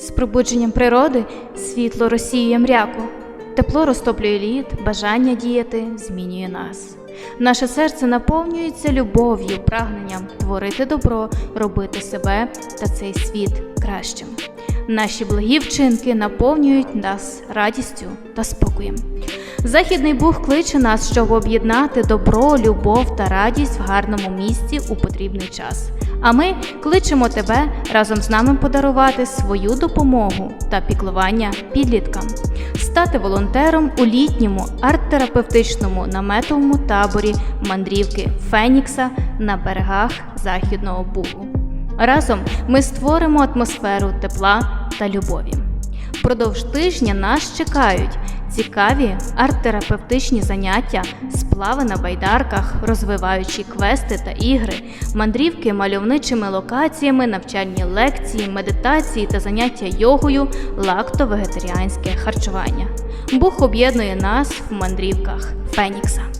З пробудженням природи світло розсіює мряку, тепло розтоплює лід, бажання діяти змінює нас. Наше серце наповнюється любов'ю, прагненням творити добро, робити себе та цей світ кращим. Наші благі вчинки наповнюють нас радістю та спокоєм. Західний Буг кличе нас, щоб об'єднати добро, любов та радість в гарному місці у потрібний час. А ми кличемо тебе разом з нами подарувати свою допомогу та піклування підліткам, стати волонтером у літньому арт-терапевтичному наметовому таборі мандрівки Фенікса на берегах Західного Бугу. Разом ми створимо атмосферу тепла та любові. Продовж тижня нас чекають цікаві арт-терапевтичні заняття, сплави на байдарках, розвиваючі квести та ігри, мандрівки мальовничими локаціями, навчальні лекції, медитації та заняття йогою, лакто-вегетаріанське харчування. Бух об'єднує нас в мандрівках Фенікса.